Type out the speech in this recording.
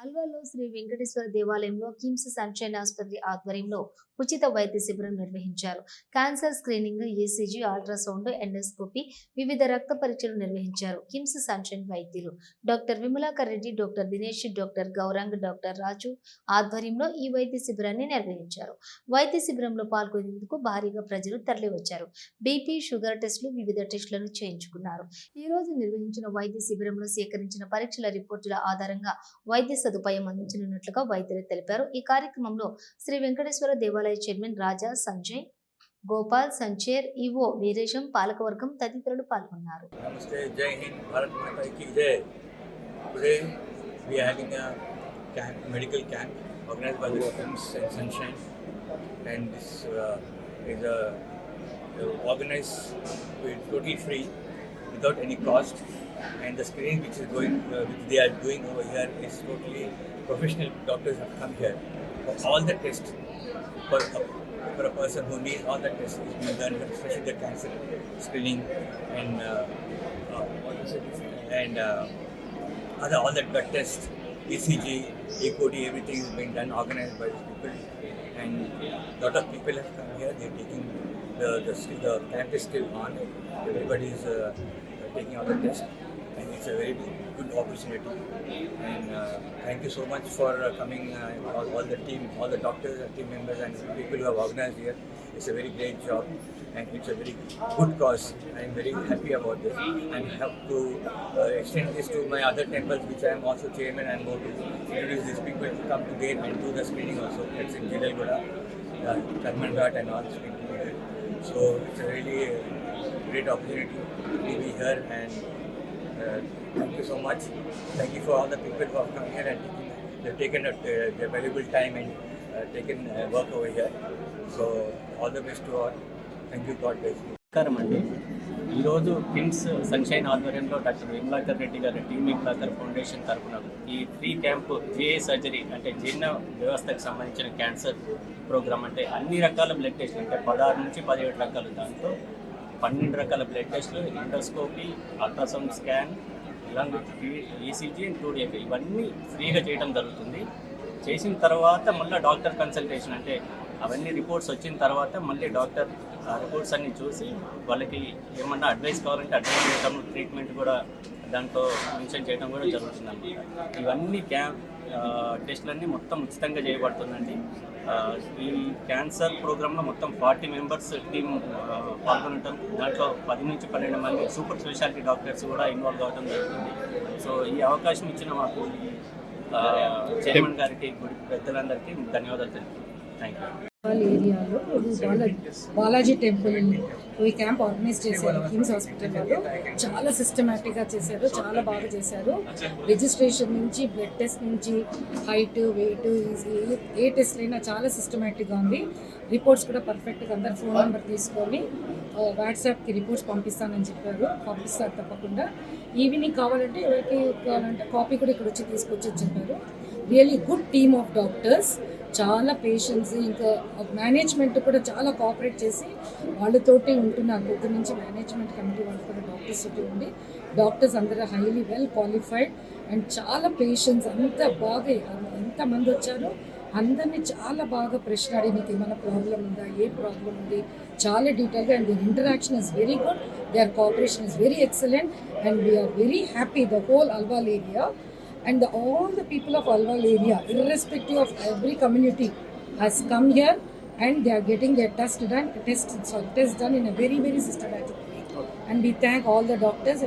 అల్వాలో శ్రీ వెంకటేశ్వర దేవాలయంలో కిమ్స్ సంక్షేమ ఆసుపత్రి ఆధ్వర్యంలో ఉచిత వైద్య శిబిరం నిర్వహించారు. Cancer screening ECG ultrasound endoscopy వివిధ రక్త పరీక్షలు నిర్వహించారు కిమ్స్ సంక్షేమ వైద్యులు. Doctor Vimalakar Reddy doctor Dinesh doctor Gaurang doctor Raju ఆధ్వర్యంలో ఈ వైద్య శిబిరాన్ని నిర్వహించారు. వైద్య శిబిరంలో పాల్గొనేందుకు భారీగా ప్రజలు తరలివచ్చారు. బీపీ షుగర్ టెస్టులు వివిధ టెస్టులను చేయించుకున్నారు. ఈ రోజు నిర్వహించిన వైద్య శిబిరంలో సేకరించిన పరీక్షల రిపోర్టుల ఆధారంగా వైద్య సదుపాయం అందించనున్నట్లుగా వైద్యులు తెలిపారు. ఈ కార్యక్రమంలో శ్రీ వెంకటేశ్వర దేవాలయ చైర్మన్ రాజా సంజయ్ గోపాల్ సంచేర్ ఈవో వీరేశం పాలకవర్గం తదితరులు పాల్గొన్నారు. Namaste, Jai Hind, Bharat Mata ki Jai. Today we are having a camp, medical without any cost, and the screening which is going, uh, which they are doing over here is totally professional doctors have come here for all the tests for a, for a person who needs all the tests is being done, especially the cancer screening and uh, uh, and uh, other all the blood tests, ECG, ECOD, everything is being done organized by people, and a lot of people have come here. They're taking the the, the camp still on. Everybody is uh, taking all the tests, and it's a very good opportunity. And uh, thank you so much for uh, coming, uh, all, all the team, all the doctors and team members and people who have organized here. It's a very great job and it's a very good cause. I'm very happy about this and have to uh, extend this to my other temples which I am also chairman and more to introduce these people to come to there and do the screening also. That's in Jidalgoda, uh, Karman Ghat and all people here. So it's a really great opportunity to be here and uh, thank you so much. Thank you for all the people who have come here and they've taken uh, their valuable time and uh, taken uh, work over here. So all the best to all. Thank you. God bless you. ఈరోజు KIMS Sunshine ఆధ్వర్యంలో doctor Vimalakar Reddy గారు team Vimalakar foundation తరఫున ఈ free camp GA surgery అంటే జీర్ణ వ్యవస్థకు సంబంధించిన cancer programme అంటే అన్ని రకాల బ్లడ్ టెస్ట్లు అంటే పదహారు నుంచి పదిహేడు రకాలు దాంట్లో పన్నెండు రకాల బ్లడ్ టెస్ట్లు ఎండోస్కోపీ అల్ట్రాసౌండ్ స్కాన్ ఇలాంగ్ ఈసీజీ అండ్ టూడిఎఫ్ ఇవన్నీ ఫ్రీగా చేయడం జరుగుతుంది. చేసిన తర్వాత మళ్ళీ డాక్టర్ కన్సల్టేషన్ అంటే అవన్నీ రిపోర్ట్స్ వచ్చిన తర్వాత మళ్ళీ డాక్టర్ ఆ రిపోర్ట్స్ అన్ని చూసి వాళ్ళకి ఏమన్నా అడ్వైస్ కావాలంటే అడ్వైస్ చేయడం ట్రీట్మెంట్ కూడా దాంట్లో మెన్షన్ చేయడం కూడా జరుగుతుందండి. ఇవన్నీ క్యాన్ టెస్ట్లన్నీ మొత్తం ఉచితంగా చేయబడుతుందండి. ఈ క్యాన్సర్ ప్రోగ్రాంలో మొత్తం ఫార్టీ మెంబర్స్ టీమ్ పాల్గొనటం దాంట్లో పది నుంచి పన్నెండు మంది సూపర్ స్పెషాలిటీ డాక్టర్స్ కూడా ఇన్వాల్వ్ కావడం జరుగుతుంది. సో ఈ అవకాశం ఇచ్చిన మాకు చైర్మన్ గారికి పెద్దలందరికీ ధన్యవాదాలు తెలుపుతున్నాను ఏరియాలో బాలాజీ బాలాజీ టెంపుల్ ఈ క్యాంప్ ఆర్గనైజ్ చేశారు. కిమ్స్ హాస్పిటల్ వాళ్ళు. చాలా సిస్టమేటిక్గా చేశారు. చాలా బాగా చేశారు. రిజిస్ట్రేషన్ నుంచి బ్లడ్ టెస్ట్ నుంచి హైట్ వెయిట్ ఏ టెస్ట్ అయినా చాలా సిస్టమేటిక్గా ఉంది. రిపోర్ట్స్ కూడా పర్ఫెక్ట్గా అందరు ఫోన్ నెంబర్ తీసుకొని వాట్సాప్కి రిపోర్ట్స్ పంపిస్తానని చెప్పారు. పంపిస్తారు తప్పకుండా. ఈవినింగ్ కావాలంటే ఎవరికి కావాలంటే కాపీ కూడా ఇక్కడ వచ్చి తీసుకొచ్చి చెప్పారు. Really good team of doctors చాలా పేషెన్స్ ఇంకా మేనేజ్మెంట్ కూడా చాలా కోఆపరేట్ చేసి వాళ్ళతోటి ఉంటున్నారు పొద్దు నుంచి మేనేజ్మెంట్ కమిటీ వాళ్ళు కూడా డాక్టర్స్ తోటి ఉండి డాక్టర్స్ అందరూ హైలీ వెల్ క్వాలిఫైడ్ అండ్ చాలా పేషెన్స్ అంత బాగా ఎంతమంది వచ్చారో అందరినీ చాలా బాగా ప్రశ్న అడిగి మీకు ఏమైనా ప్రాబ్లం ఉందా ఏ ప్రాబ్లం ఉంది? చాలా డీటెయిల్గా అండ్ దీని interaction is very good their cooperation is very excellent and we're very happy the whole Alwal area and the, all the people of Alwal area, irrespective of every community, has come here and they are getting their test done, test, sorry, test done in a very, very systematic way. And we thank all the doctors